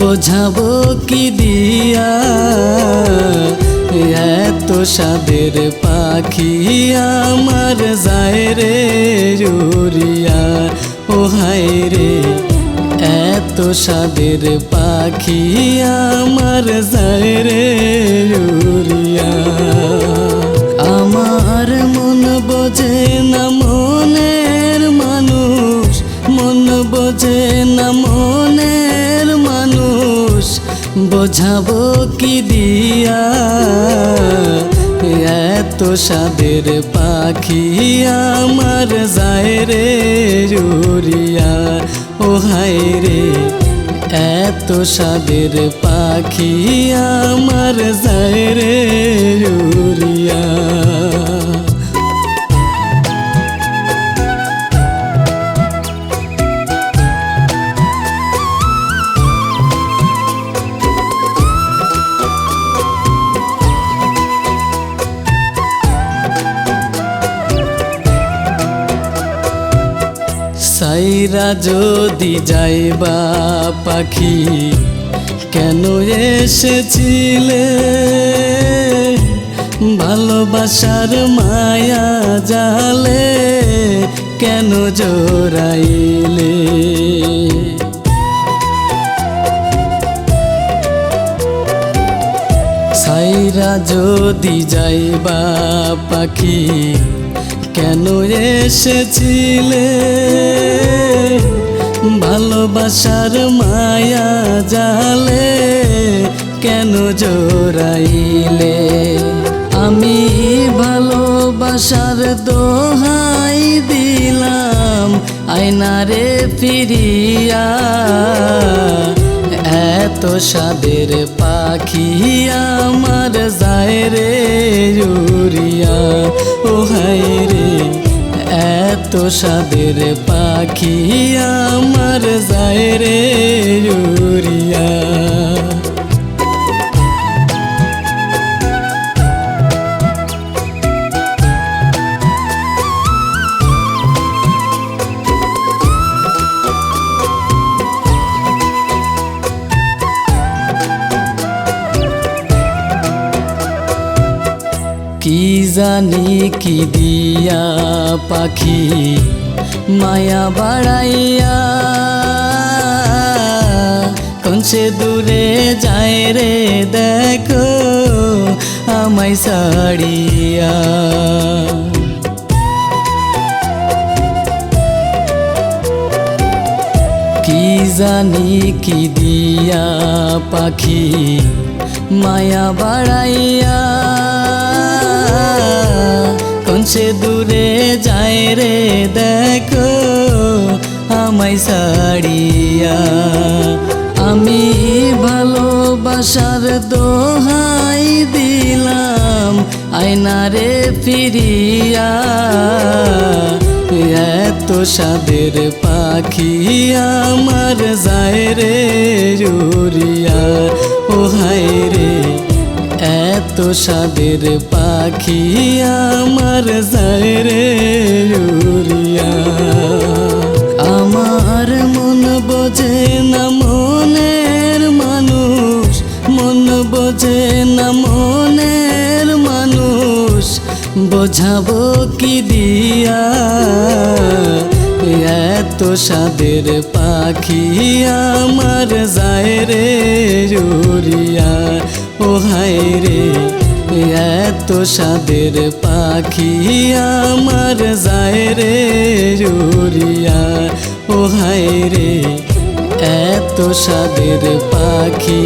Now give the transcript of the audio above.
বোঝাবো কি দিয়া? এত সাদের পাখি আমার যায় রে জুরিয়া ও হায় রে, এত সাদের পাখি আমার যায় রে জুরিয়া আমার মন বোঝে না মনের মানুষ, মন বোঝে না মনের মানুষ বোঝাবো কি দিয়া? এত সাদের পাখি আমার যায় রে জুরিয়া ও হায় রে এত সাদের পাখি আমার যায় রে জুরিয়া সাইরা যদি যাইবা পাখি, কেন এসেছিলে? ভালোবাসার মায়া জালে কেন জোরাইলে সাইরা যদি যাইবা পাখি, কেন এসেছিলে? ভালোবাসার মায়া জালে কেন জোরাইলে আমি ভালোবাসার দোহাই দিলাম, আয়নারে ফিরিয়া এত সাদের পাখি আমার যায় রে জুরিয়া ও হায় রে এত সাদের পাখি আমার যায় রে জুরিয়া কি জানি কি দিয়া পাখি মায়া বাড়াইয়া? সে দূরে যায় রে দেখো আমায় সাড়িয়া কি জানি কি দিয়া পাখি মায়া বাড়াইয়া? সে দূরে যায় রে দেখো আমায় সাড়িয়া আমি ভালোবাসার দোহাই দিলাম আয়নারে ফিরিয়া এত সাদের পাখি আমার যায় রে জুরিয়া এত সাদের পাখি আমার যায় রে জুরিয়া আমার মন বোঝে না মনের মানুষ, মন বোঝে না মনের মানুষ। বোঝাবো কি দিয়া এত সাদের পাখি আমার যায় রে জুরিয়া ও রে, এত সাদের পাখি আমার যায় রে জুরিয়া ও হায় রে, এত সাদের পাখি